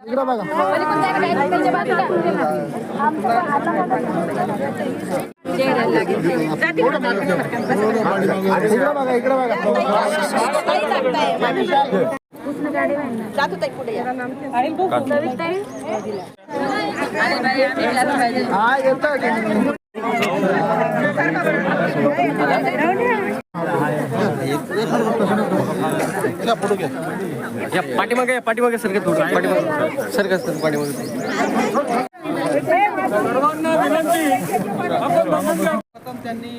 इकडं बघा इकडं बघा इकडं बघा जात होता पुढे हा येतोय या पाठीमागे पाठीमागे सर थोडं पाठीमागे. सर सर पाठीमागे. प्रथम त्यांनी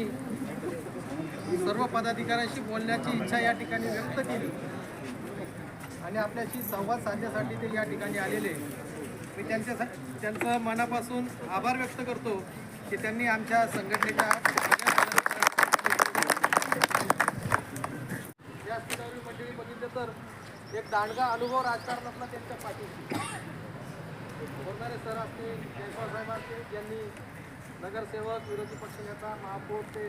सर्व पदाधिकाऱ्यांशी बोलण्याची इच्छा या ठिकाणी व्यक्त केली. आणि आपल्याशी संवाद साधण्यासाठी ते या ठिकाणी आलेले. मी त्यांच्या त्यांचं मनापासून आभार व्यक्त करतो की त्यांनी आमच्या संघटनेच्या तर एक दांडगा अनुभव राजकारणातला त्यांच्या पाठीशी बोलणारे सर असतील जयस्वाल साहेब असतील यांनी नगरसेवक विरोधी पक्षनेता महापौर ते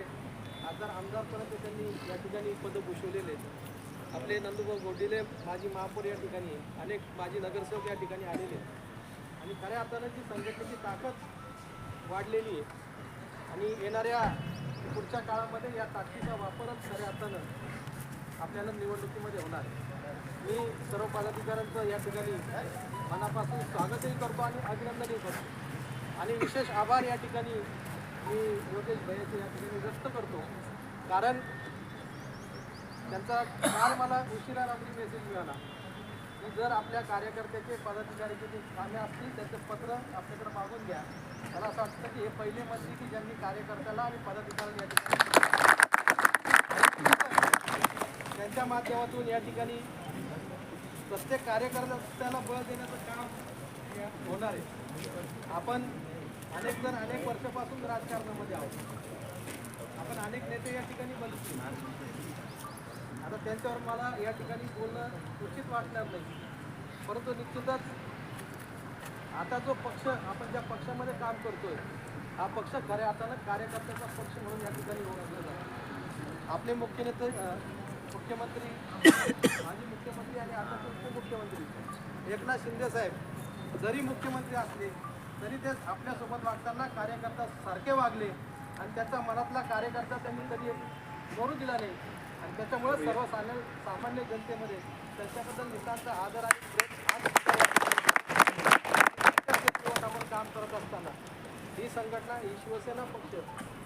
खासदार आमदारपर्यंत त्यांनी या ठिकाणी पदं भूषवलेले आहेत. आपले नंदुभाऊ गोडिले माजी महापौर या ठिकाणी अनेक माजी नगरसेवक या ठिकाणी आलेले आहेत. आणि खऱ्या अर्थानं जी संघटनेची ताकद वाढलेली आहे आणि येणाऱ्या पुढच्या काळामध्ये या ताकदीचा वापरच खऱ्या अर्थानं आपल्याला निवडणुकीमध्ये होणार आहे. मी सर्व पदाधिकाऱ्यांचं या ठिकाणी मनापासून स्वागतही करतो आणि अभिनंदनही करतो. आणि विशेष आभार या ठिकाणी मी योगेश भैयाचे या ठिकाणी व्यक्त करतो. कारण त्यांचा काल मला उशिरा रात्री मेसेज मिळाला. की जर आपल्या कार्यकर्त्याचे पदाधिकाऱ्याचे जे कामे असतील त्याचं पत्र आपल्याकडे मागून घ्या. मला असं वाटतं की हे पहिले मंत्री की ज्यांनी कार्यकर्त्याला आणि पदाधिकाऱ्याला या ठिकाणी त्यांच्या माध्यमातून या ठिकाणी प्रत्येक कार्यकर्त्याला बळ देण्याचं काम या- होणार आहे. आपण अनेक जण अनेक वर्षापासून राजकारणामध्ये आहोत. आपण अनेक नेते या ठिकाणी बघितले. आता त्यांच्यावर मला या ठिकाणी बोलणं उचित वाटणार नाही. परंतु निश्चितच आता जो पक्ष आपण ज्या पक्षामध्ये काम करतोय हा पक्ष खऱ्या अर्थानं कार्यकर्त्याचा पक्ष म्हणून या ठिकाणी ओळखला जातो. आपले मुख्य नेते मुख्यमंत्री माजी मुख्यमंत्री आणि आताचे उपमुख्यमंत्री. एकनाथ शिंदे साहेब जरी मुख्यमंत्री असले तरी ते आपल्यासोबत वागताना कार्यकर्ता सारखे वागले आणि त्याचा मनातला कार्यकर्ता त्यांनी कधी करू दिला नाही. आणि त्याच्यामुळे सर्वसामान्य सामान्य जनतेमध्ये त्यांच्याबद्दल नितांचा आदर आणि प्रेम आपण काम करत असताना. ही संघटना ही शिवसेना पक्ष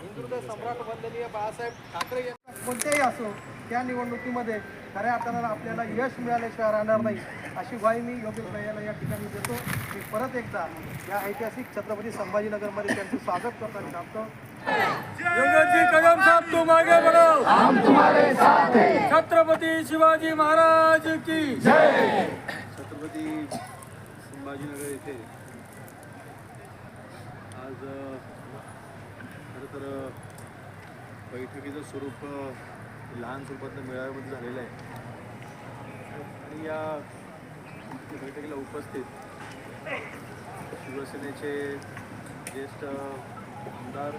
हिंदुत्व सम्राट बनलेली आहे बाळासाहेब ठाकरे यांना कोणतेही असो त्या निवडणुकीमध्ये खऱ्या अर्थानं आपल्याला यश मिळाल्याशिवाय राहणार नाही. अशी ग्वाही मी योगेश भैयाला या ठिकाणी देतो. मी परत एकदा या ऐतिहासिक छत्रपती संभाजीनगरमध्ये त्यांचं स्वागत करतो आणि सांगतो कदम साहब तुम आगे बढ़ो हम तुम्हारे साथ हैं। छत्रपति शिवाजी महाराज की छत्रपती संभाजीनगर येथे आज खरं तर बैठकीचं स्वरूप लहान स्वरूपातलं मेळाव्यामध्ये झालेलं आहे. आणि या बैठकीला उपस्थित शिवसेनेचे ज्येष्ठ आमदार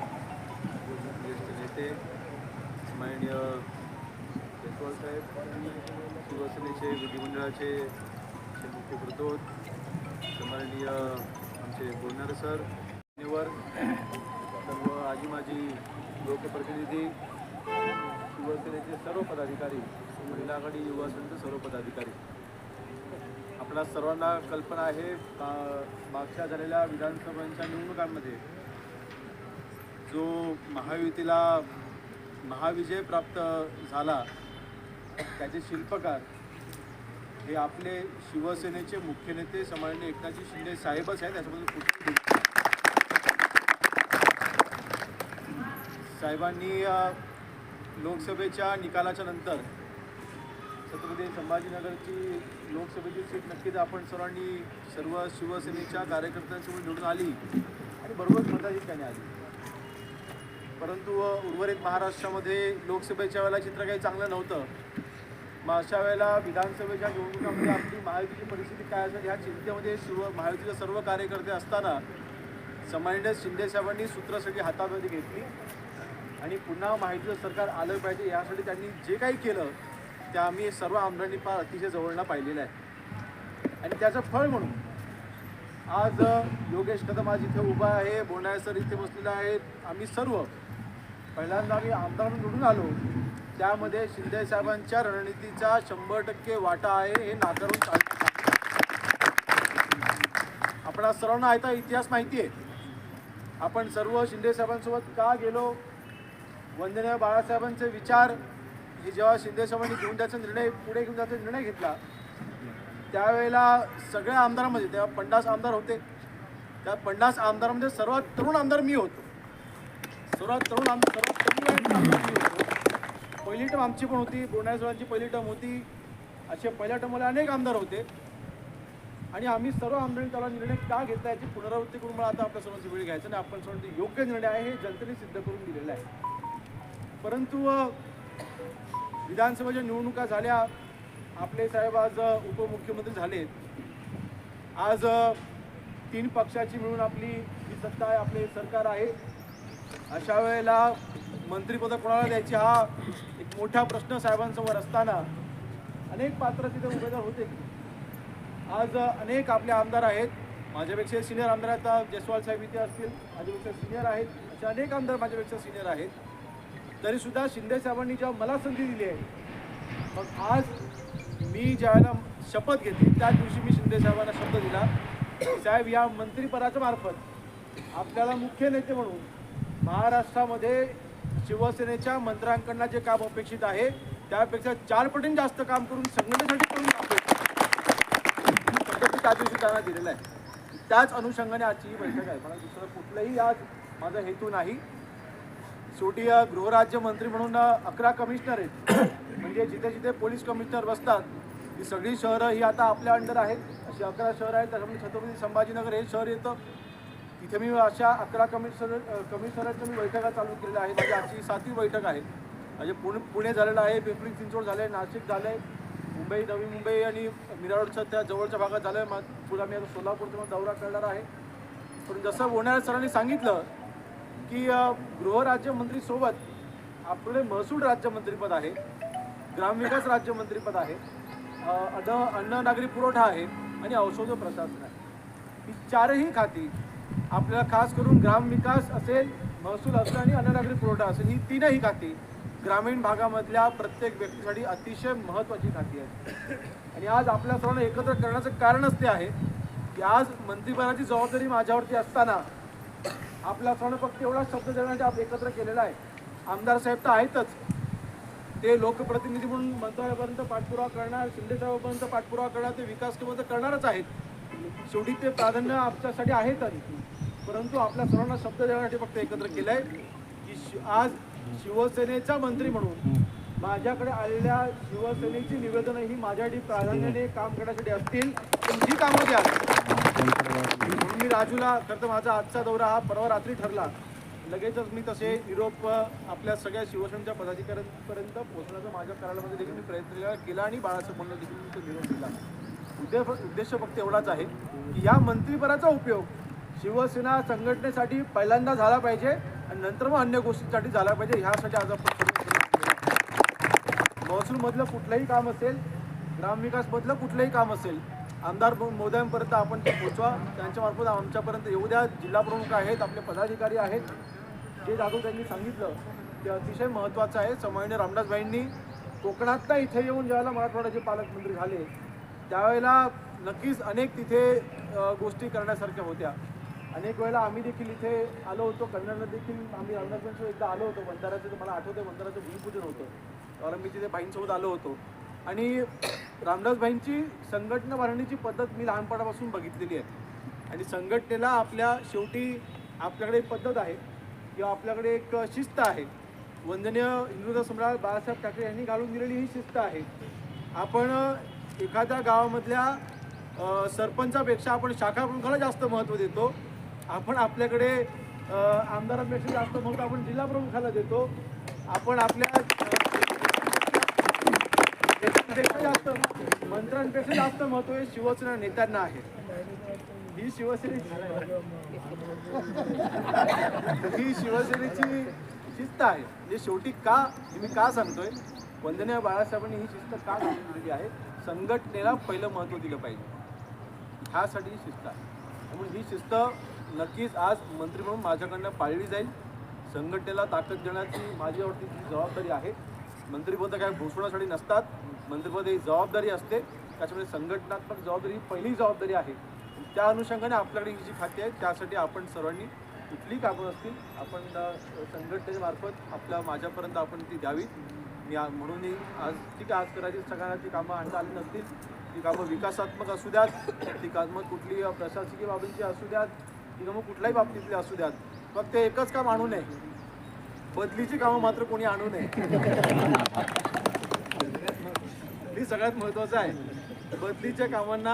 ज्येष्ठ नेते माननीय जयस्वाल साहेब शिवसेनेचे विधिमंडळाचे मुख्य प्रतोद माननीय आमचे बोलणारे सर सर्व आजी माजी लोकप्रतिनिधी शिवसेनेचे सर्व पदाधिकारी महिला आघाडी युवा सर्व पदाधिकारी. आपल्या सर्वांना कल्पना आहे का- मागच्या झालेल्या विधानसभांच्या निवडणुकांमध्ये जो महायुतीला महाविजय प्राप्त झाला त्याचे शिल्पकार हे आपले शिवसेनेचे मुख्य नेते समाजने एकनाथजी शिंदे साहेबच आहेत त्याच्याबद्दल कुठे साहेबांनी लोकसभेच्या निकालाच्या नंतर छत्रपती संभाजीनगरची लोकसभेची सीट नक्कीच आपण सर्वांनी सर्व शिवसेनेच्या कार्यकर्त्यांसमोर निवडून आली आणि बरोबर मताची त्याने आली. परंतु उर्वरित महाराष्ट्रामध्ये लोकसभेच्या वेळेला चित्र काही चांगलं नव्हतं. मग अशा वेळेला विधानसभेच्या निवडणुकामध्ये आपली महायुतीची परिस्थिती काय असेल ह्या चिंतेमध्ये शिव महायुतीचे सर्व कार्यकर्ते असताना सन्माननीय शिंदे साहेबांनी सूत्र सगळी हातामध्ये घेतली. आणि पुन्हा माहितीचं सरकार आलं पाहिजे यासाठी त्यांनी जे काही केलं ते आम्ही सर्व आमदारांनी फार अतिशय जवळनं पाहिलेलं आहे. आणि त्याचं फळ म्हणून आज योगेश कदम आज इथे उभा आहे बोंडाळे सर इथे बसलेले आहेत आम्ही सर्व पहिल्यांदा आम्ही आमदार निवडून आलो. त्यामध्ये शिंदे साहेबांच्या रणनीतीचा शंभर टक्के वाटा आहे हे नाकारून चालणार नाही. आपणा सर्वांना आयता इतिहास माहिती आहे. आपण सर्व शिंदे साहेबांसोबत का गेलो? वंदनीय बाळासाहेबांचे विचार हे जेव्हा शिंदे साहेबांनी घेऊन त्याचा निर्णय पुढे घेऊन त्याचा निर्णय घेतला त्यावेळेला सगळ्या आमदारांमध्ये तेव्हा पन्नास आमदार होते. त्या पन्नास आमदारामध्ये सर्वात तरुण आमदार मी होतो. सर्वात तरुण आमदार सर्वात तरुण आमदार मी होतो. पहिली टर्म आमची पण होती बोंडाळेश्वरांची पहिली टर्म होती. असे पहिल्या टर्मला अनेक आमदार होते. आणि आम्ही सर्व आमदारांनी त्याला निर्णय का घेतला याची पुनरावृत्ती करून मला आता आपल्या सर्वांची वेळ घ्यायचं आणि आपण सर्वांची योग्य निर्णय आहे हे जनतेने सिद्ध करून दिलेला आहे. परंतु विधानसभेच्या निवडणुका झाल्या आपले साहेब आज उपमुख्यमंत्री झालेत आज तीन पक्षाची मिळून आपली जी सत्ता आहे आपले सरकार आहे. अशा वेळेला मंत्रीपद कोणाला द्यायची हा एक मोठा प्रश्न साहेबांसमोर असताना अनेक पात्र तिथे उमेदवार होते. आज अनेक आपले आमदार आहेत. माझ्यापेक्षा सिनियर आमदार आहेत. आता जयस्वाल साहेब इथे असतील माझ्यापेक्षा सिनियर आहेत. असे अनेक आमदार माझ्यापेक्षा सिनियर आहेत. तरीसुद्धा शिंदे साहेबांनी जेव्हा मला संधी दिली आहे मग आज मी ज्यावेळेला शपथ घेतली त्या दिवशी मी शिंदे साहेबांना शब्द दिला. साहेब या मंत्रिपदाच्या मार्फत आपल्याला मुख्य नेते म्हणून महाराष्ट्रामध्ये शिवसेनेच्या मंत्र्यांकडनं जे काम अपेक्षित आहे त्यापेक्षा चारपटीने जास्त काम करून संघटनेसाठी करून दाखवायचं त्या दिवशी त्यांना दिलेला आहे. त्याच अनुषंगाने आजची ही बैठक आहे. मला दुसरं कुठलंही आज माझा हेतू नाही. शेवटी गृहराज्यमंत्री म्हणून अकरा कमिशनर आहेत. म्हणजे जिथे जिथे पोलीस कमिशनर बसतात ती सगळी शहरं ही आता आपल्या अंडर आहेत. अशी अकरा शहरं आहेत त्याच्यामध्ये छत्रपती संभाजीनगर हे शहर येतं. तिथे मी अशा अकरा कमिशनर कमिशनरांच्या मी बैठका चालू केलेल्या आहेत. म्हणजे आजची सातवी बैठक आहे. म्हणजे पुणे पुणे झालेलं आहे पिंपरी चिंचवड झालं आहे नाशिक झालं आहे मुंबई नवी मुंबई आणि मिरावडच्या त्या जवळच्या भागात झालं आहे मग पुढे आम्ही आता सोलापूरचा मग दौरा करणार आहे. पण जसं बोलणाऱ्या सरांनी सांगितलं की गृहराज्यमंत्रीसोबत आपले महसूल राज्यमंत्रीपद आहे ग्रामविकास राज्यमंत्रीपद आहे अ, अन्न अन्न नागरी पुरवठा आहे आणि औषध प्रशासन आहे. ही चारही खाती आपल्याला खास करून ग्रामविकास असेल महसूल असेल आणि अन्न नागरी पुरवठा असेल ही तीनही खाती ग्रामीण भागामधल्या प्रत्येक व्यक्तीसाठी अतिशय महत्त्वाची खाती आहेत. आणि आज आपल्या सर्वांना एकत्र करण्याचं कारणच ते आहे की आज मंत्रिपदाची जबाबदारी माझ्यावरती असताना आपला सण फक्त एवढा शब्द देण्यासाठी आपण एकत्र केलेला आहे. आमदार साहेब तर आहेतच. ते लोकप्रतिनिधी म्हणून मंत्रालयापर्यंत पाठपुरावा करणार शिंदे साहेबांपर्यंत पाठपुरावा करणार ते विकास किंवा तर करणारच आहेत. शेवटी ते प्राधान्य आमच्यासाठी आहेत परंतु आपल्या सर्वांना शब्द देण्यासाठी फक्त एकत्र केलं आहे की शि- आज शिवसेनेचा मंत्री म्हणून माझ्याकडे आलेल्या शिवसेनेची निवेदनं ही माझ्यासाठी प्राधान्याने काम करण्यासाठी असतील. पण जी कामं द्या म्हणून मी राजूला खरं तर माझा आजचा दौरा हा परवा रात्री ठरला. लगेचच मी तसे युरोप आपल्या सगळ्या शिवसेनेच्या पदाधिकाऱ्यांपर्यंत पोहोचण्याचा माझ्या करारामध्ये देखील मी प्रयत्न केला- केला आणि बाळासाहेब म्हणून देखील मी तो निरोप दिला उद्देश उद्देश फक्त एवढाच आहे की या मंत्रिपदाचा उपयोग शिवसेना संघटनेसाठी पहिल्यांदा झाला पाहिजे आणि नंतर मग अन्य गोष्टींसाठी झाला पाहिजे ह्यासाठी आज आपण महसूलमधलं कुठलंही काम असेल ग्रामविकासमधलं कुठलंही काम असेल आमदार मोदयांपर्यंत आपण ते पोचवा त्यांच्यामार्फत आमच्यापर्यंत येऊ द्या. जिल्हा प्रमुख आहेत आपले पदाधिकारी आहेत. जे जाधव त्यांनी सांगितलं ते अतिशय महत्त्वाचं आहे. समायने रामदासबाईंनी कोकणातनं इथे येऊन ज्यावेळेला मराठवाड्याचे पालकमंत्री झाले त्यावेळेला नक्कीच अनेक तिथे गोष्टी करण्यासारख्या होत्या. अनेक वेळेला आम्ही देखील इथे आलो होतो. कन्नडला देखील आम्ही रामदासबाईंसोबत एकदा आलो होतो. बंधाराचं मला आठवतं बंधाराचं भूमिपूजन होतं. त्यावेळेला मी तिथे बाईंसोबत आलो होतो. आणि रामदासबाईंची संघटना भरण्याची पद्धत मी लहानपणापासून बघितलेली आहे. आणि संघटनेला आपल्या शेवटी आपल्याकडे एक पद्धत आहे किंवा आपल्याकडे एक शिस्त आहे. वंदनीय हिंदुत्व सम्राट बाळासाहेब ठाकरे यांनी घालून दिलेली ही शिस्त आहे. आपण एखाद्या गावामधल्या सरपंचापेक्षा आपण शाखा प्रमुखाला जास्त महत्त्व देतो. आपण आपल्याकडे आमदारांपेक्षा जास्त महत्त्व आपण जिल्हा प्रमुखाला देतो. आपण आपल्या त्याच्यापेक्षा जास्त मंत्र्यांपेक्षा जास्त महत्त्व हे शिवसेना नेत्यांना आहे. ही शिवसेनेची ही शिवसेनेची शिस्त आहे. जे शेवटी का मी का सांगतोय? वंदनीय बाळासाहेबांनी ही शिस्त का सांगितलेली आहे? संघटनेला पहिलं महत्त्व दिलं पाहिजे. ह्यासाठी ही शिस्त आहे. त्यामुळे ही शिस्त नक्कीच आज मंत्री म्हणून माझ्याकडनं पाळली जाईल. संघटनेला ताकद देण्याची माझ्यावरती जबाबदारी आहे. मंत्रिपद काय घोषणासाठी नसतात. मंत्रिपद ही जबाबदारी असते. त्याच्यामध्ये संघटनात्मक जबाबदारी ही पहिली जबाबदारी आहे. त्या अनुषंगाने आपल्याकडे ही जी खाती आहेत त्यासाठी आपण सर्वांनी कुठली कामं असतील आपण संघटनेमार्फत आपल्या माझ्यापर्यंत आपण ती द्यावी मी म्हणूनही आज ठीक आहे आज करायची सगळ्यांना ती कामं आणता आली नसतील ती कामं विकासात्मक असू द्यात ती कामं कुठली प्रशासकीय बाबींची असू द्यात ती कामं कुठल्याही बाबतीतली असू द्यात. फक्त एकच काम आणू नये. बदलीची कामं मात्र कोणी आणू नये. बदली सगळ्यात महत्त्वाचं आहे. बदलीच्या कामांना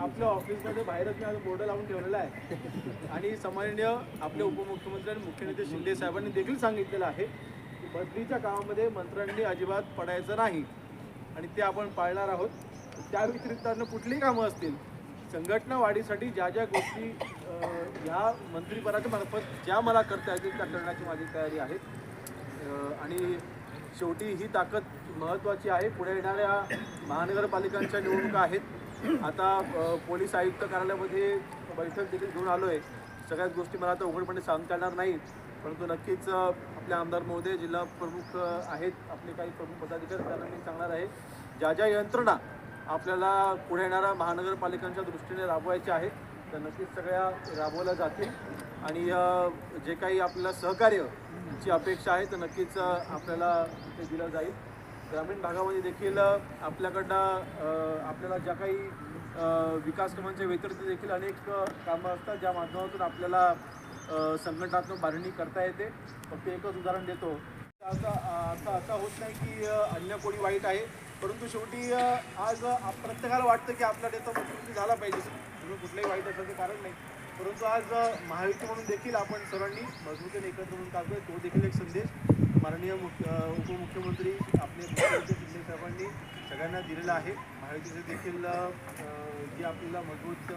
आपल्या ऑफिसमध्ये बाहेरच मी आज बोर्ड लावून ठेवलेला आहे. आणि सामान्य आपले उपमुख्यमंत्री आणि मुख्यनेते शिंदे साहेबांनी देखील सांगितलेलं आहे की बदलीच्या कामामध्ये मंत्र्यांनी अजिबात पडायचं नाही. आणि ते आपण पाळणार आहोत. त्या व्यतिरिक्त अन्य कुठलीही कामं असतील संघटना वाढीसाठी ज्या ज्या गोष्टी ह्या मंत्रिपदाच्या मार्फत ज्या मला करता येतील त्या करण्याची माझी तयारी आहे. आणि शेवटी ही ताकद महत्त्वाची आहे. पुढे येणाऱ्या महानगरपालिकांच्या निवडणुका आहेत. आता पोलीस आयुक्त कार्यालयामध्ये बैठक देखील घेऊन आलो आहे सगळ्याच गोष्टी मला आता उघडपणे सांगता येणार नाहीत. परंतु नक्कीच आपले आमदार महोदय जिल्हा प्रमुख आहेत. आपले काही प्रमुख पदाधिकारी त्यांना मी सांगणार आहे. ज्या ज्या यंत्रणा आपल्याला पुढे येणाऱ्या महानगरपालिकांच्या दृष्टीने राबवायच्या आहेत त्या नक्कीच सगळ्या राबवल्या जातील. आणि जे काही आपल्याला सहकार्यची अपेक्षा आहे तर नक्कीच आपल्याला ते दिलं जाईल. ग्रामीण भागामध्ये देखील आपल्याकडनं आपल्याला ज्या काही विकास कामांच्या व्यतिरिक्त देखील अनेक कामं असतात ज्या माध्यमातून आपल्याला संघटनात्मक बांधणी करता येते. फक्त एकच उदाहरण देतो. आता आता असं होत नाही की अन्य कोणी वाईट आहे परंतु शेवटी आज प्रत्येकाला वाटतं की आपला नेता मुख्यमंत्री झाला पाहिजे. म्हणून कुठलंही वाईट असायचं कारण नाही. परंतु आज महायुती म्हणून देखील आपण सर्वांनी मजबूतीने एकत्र म्हणून काढतोय तो देखील एक संदेश. माननीय मुख्य उपमुख्यमंत्री आपले मुख्यमंत्री शिंदे साहेबांनी सगळ्यांना दिलेलं आहे. महायुतीचे देखील जे आपल्याला मजबूत